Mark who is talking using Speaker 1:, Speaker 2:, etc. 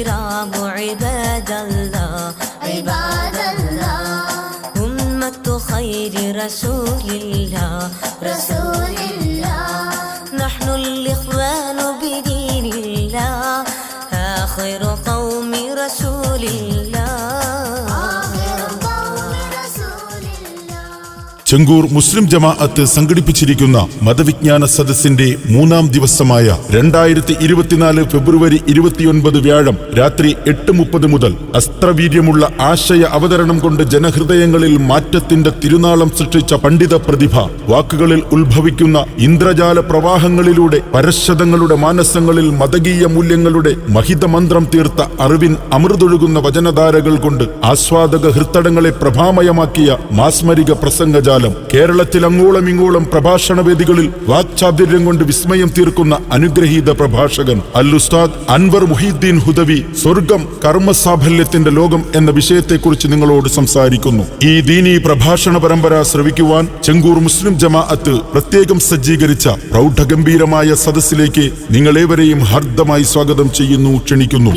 Speaker 1: الكرام عباد الله
Speaker 2: عباد الله.
Speaker 1: أمة خير رسول الله.
Speaker 2: رسول الله.
Speaker 1: نحن الإخوان بدين الله. آخر قوم رسول الله
Speaker 3: ചെങ്കൂർ മുസ്ലിം ജമാഅത്ത് സംഘടിപ്പിച്ചിരിക്കുന്ന മതവിജ്ഞാന സദസ്സിന്റെ മൂന്നാം ദിവസമായ രണ്ടായിരത്തി ഇരുപത്തിനാല് ഫെബ്രുവരി ഇരുപത്തിയൊൻപത് വ്യാഴം രാത്രി എട്ട് മുപ്പത് മുതൽ അസ്ത്രവീര്യമുള്ള ആശയ അവതരണം കൊണ്ട് ജനഹൃദയങ്ങളിൽ മാറ്റത്തിന്റെ തിരുനാളം സൃഷ്ടിച്ച പണ്ഡിത പ്രതിഭ വാക്കുകളിൽ ഉത്ഭവിക്കുന്ന ഇന്ദ്രജാല പ്രവാഹങ്ങളിലൂടെ പരശതങ്ങളുടെ മാനസങ്ങളിൽ മതകീയ മൂല്യങ്ങളുടെ മഹിതമന്ത്രം തീർത്ത അറിവിൻ അമൃതൊഴുകുന്ന വചനധാരകൾ കൊണ്ട് ആസ്വാദക ഹൃത്തടങ്ങളെ പ്രഭാമയമാക്കിയ മാസ്മരിക പ്രസംഗജാലം കേരളത്തിൽ അങ്ങോളം ഇങ്ങോളം പ്രഭാഷണ വേദികളിൽ വാക്ചാതുര്യം കൊണ്ട് വിസ്മയം തീർക്കുന്ന അനുഗ്രഹീത പ്രഭാഷകൻ അൽ ഉസ്താദ് അൻവർ മുഹീദ്ദീൻ ഹുദവി സ്വർഗം കർമ്മസാഫല്യത്തിന്റെ ലോകം എന്ന വിഷയത്തെക്കുറിച്ച് നിങ്ങളോട് സംസാരിക്കുന്നു. ഈ ദീനീ പ്രഭാഷണ പരമ്പര ശ്രവിക്കുവാൻ ചെങ്കൂർ മുസ്ലിം ജമാഅത്ത് പ്രത്യേകം സജ്ജീകരിച്ച പ്രൗഢഗംഭീരമായ സദസ്സിലേക്ക് നിങ്ങളേവരെയും ഹർദ്ദമായി സ്വാഗതം ചെയ്യുന്നു ക്ഷണിക്കുന്നു.